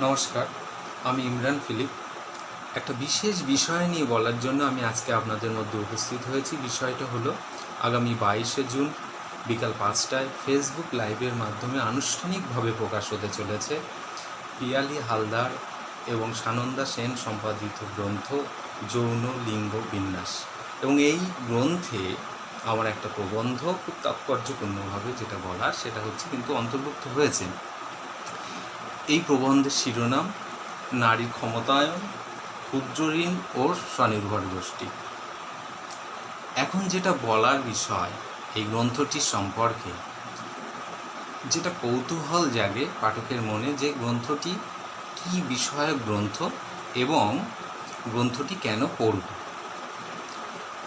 নমস্কার, আমি ইমরান ফিলিপ। একটা বিশেষ বিষয় নিয়ে বলার জন্য আমি আজকে আপনাদের মধ্যে উপস্থিত হয়েছি। বিষয়টা হলো, আগামী বাইশে জুন বিকাল পাঁচটায় ফেসবুক লাইভের মাধ্যমে আনুষ্ঠানিকভাবে প্রকাশ হতে চলেছে পিয়ালি হালদার এবং সানন্দা সেন সম্পাদিত গ্রন্থ যৌন লিঙ্গ বিন্যাস। এবং এই গ্রন্থে আমার একটা প্রবন্ধ খুব তাৎপর্যপূর্ণভাবে যেটা বলার, সেটা হচ্ছে কিন্তু অন্তর্ভুক্ত হয়েছে। এই প্রবন্ধের শিরোনাম, নারী ক্ষমতায়ন, ক্ষুদ্র ঋণ ও স্বনির্ভর গোষ্ঠী। এখন যেটা বলার বিষয়, এই গ্রন্থটি সম্পর্কে, যেটা কৌতূহল জাগে পাঠকের মনে যে গ্রন্থটি কি বিষয়ক গ্রন্থ এবং গ্রন্থটি কেন পড়ব।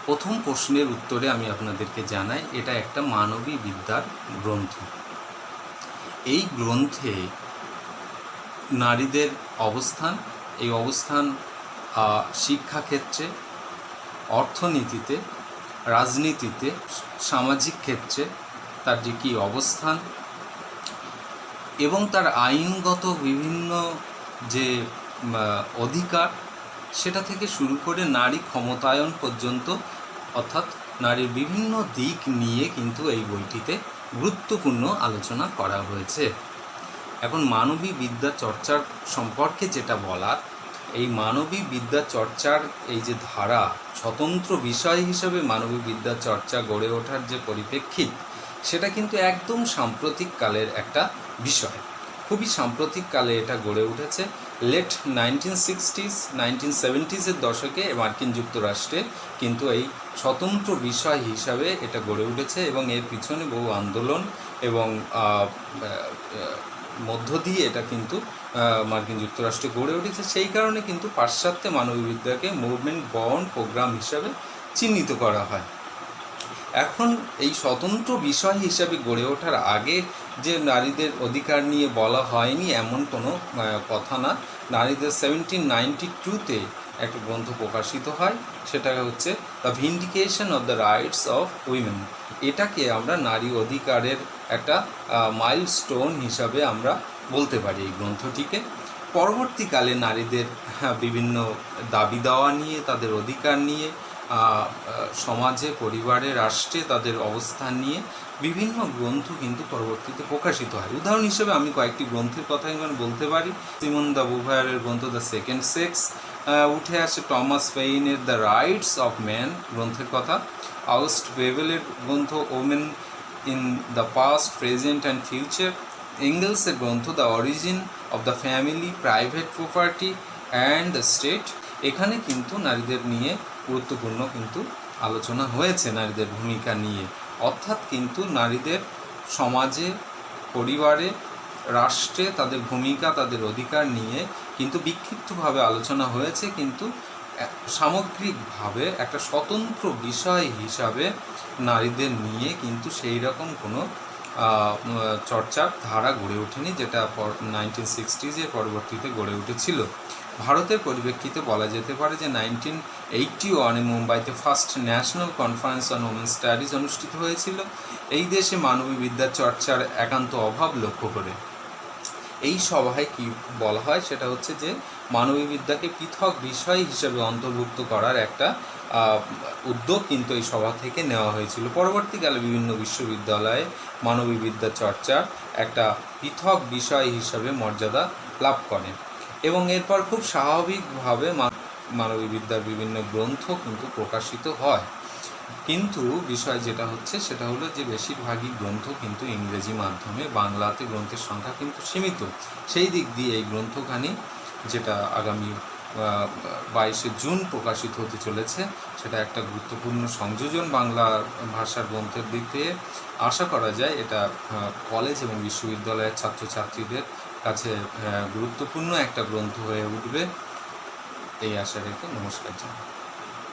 প্রথম প্রশ্নের উত্তরে আমি আপনাদেরকে জানাই, এটা একটা মানবী বিদ্যার গ্রন্থ। এই গ্রন্থে নারীদের অবস্থান, এই অবস্থান শিক্ষাক্ষেত্রে, অর্থনীতিতে, রাজনীতিতে, সামাজিক ক্ষেত্রে তার যে কী অবস্থান এবং তার আইনগত বিভিন্ন যে অধিকার সেটা থেকে শুরু করে নারী ক্ষমতায়ন পর্যন্ত, অর্থাৎ নারীর বিভিন্ন দিক নিয়ে কিন্তু এই বইটিতে গুরুত্বপূর্ণ আলোচনা করা হয়েছে। এখন মানবী বিদ্যা চর্চার সম্পর্কে যেটা বলার, এই মানবী বিদ্যা চর্চার এই যে ধারা স্বতন্ত্র বিষয় হিসেবে মানবী বিদ্যা চর্চা গড়ে ওঠার যে পরিপ্রেক্ষিত, সেটা কিন্তু একদম সাম্প্রতিক কালের একটা বিষয়। খুবই সাম্প্রতিক কালে এটা গড়ে উঠেছে। লেট নাইনটিন সিক্সটিস নাইনটিন সেভেন্টিসের দশকে মার্কিন যুক্তরাষ্ট্রে কিন্তু এই স্বতন্ত্র বিষয় হিসাবে এটা গড়ে উঠেছে এবং এর পিছনে বহু আন্দোলন এবং মধ্য দিয়ে এটা কিন্তু মার্কিন যুক্তরাষ্ট্রে গড়ে উঠেছে। সেই কারণে কিন্তু পাশ্চাত্যে মানববিদ্যাকে মুভমেন্ট বর্ন প্রোগ্রাম হিসাবে চিহ্নিত করা হয়। এখন এই স্বতন্ত্র বিষয় হিসাবে গড়ে ওঠার আগে যে নারীদের অধিকার নিয়ে বলা হয়নি, এমন কোনো কথা না। নারীদের সেভেন্টিন নাইনটি টুতে একটা গ্রন্থ প্রকাশিত হয়, সেটা হচ্ছে the vindication of the rights of women এটাকে আমরা নারী অধিকারের একটা মাইলস্টোন হিসাবে আমরা বলতে পারি এই গ্রন্থটিকে। পরবর্তীকালে নারীদের বিভিন্ন দাবি দেওয়া নিয়ে, তাদের অধিকার নিয়ে সমাজে, পরিবারে, রাষ্ট্রে তাদের অবস্থান নিয়ে বিভিন্ন গ্রন্থ কিন্তু পরবর্তীতে প্রকাশিত হয়। উদাহরণ হিসেবে আমি কয়েকটি গ্রন্থের কথা বলতে পারি। সিমন দ্য বুভায়ারের গ্রন্থ দ্য সেকেন্ড সেক্স উঠে আসে টমাস ফেইনের দ্য রাইটস অফ ম্যান গ্রন্থের কথা। আউস্ট ওয়েভেলের গ্রন্থ women in the past, present and future. এঙ্গেলসের গ্রন্থ the origin of the family, private property and the state. এখানে কিন্তু নারীদের নিয়ে গুরুত্বপূর্ণ কিন্তু আলোচনা হয়েছে নারীদের ভূমিকা নিয়ে। অর্থাৎ কিন্তু নারীদের সমাজে, পরিবারে রাষ্ট্রে তাদের ভূমিকা, তাদের অধিকার নিয়ে কিন্তু বিক্ষিপ্তভাবে আলোচনা হয়েছে, কিন্তু সামগ্রিকভাবে একটা স্বতন্ত্র বিষয় হিসাবে নারীদের নিয়ে কিন্তু সেই রকম কোনো চর্চার ধারা গড়ে ওঠেনি, যেটা নাইনটিন সিক্সটিজের পরবর্তীতে গড়ে উঠেছিল। ভারতের পরিপ্রেক্ষিতে বলা যেতে পারে যে নাইনটিন এইটটি ওয়ানে মুম্বাইতে first national conference on women studies অনুষ্ঠিত হয়েছিল। এই দেশে মানবী বিদ্যা চর্চার একান্ত অভাব লক্ষ্য করে এই সভায় কি বলা হয় সেটা হচ্ছে যে মানবী বিদ্যাকে পৃথক বিষয় হিসেবে অন্তর্ভুক্ত করার একটা উদ্যোগ কিন্তু এই সভা থেকে নেওয়া হয়েছিল। পরবর্তীকালে বিভিন্ন বিশ্ববিদ্যালয়ে মানবী বিদ্যা চর্চার একটা পৃথক বিষয় হিসাবে মর্যাদা লাভ করে এবং এরপর খুব স্বাভাবিকভাবে মা- মানবী বিদ্যার বিভিন্ন গ্রন্থ কিন্তু প্রকাশিত হয়। কিন্তু বিষয় যেটা হচ্ছে, সেটা হলো যে বেশিরভাগই গ্রন্থ কিন্তু ইংরেজি মাধ্যমে, বাংলাতে গ্রন্থের সংখ্যা কিন্তু সীমিত। সেই দিক দিয়ে এই গ্রন্থখানি, যেটা আগামী বাইশে জুন প্রকাশিত হতে চলেছে, সেটা একটা গুরুত্বপূর্ণ সংযোজন বাংলা ভাষার গ্রন্থের দিক দিয়ে। আশা করা যায় এটা কলেজ এবং বিশ্ববিদ্যালয়ের ছাত্রছাত্রীদের কাছে গুরুত্বপূর্ণ একটা গ্রন্থ হয়ে উঠবে। এই আশা রেখে নমস্কার জানাই।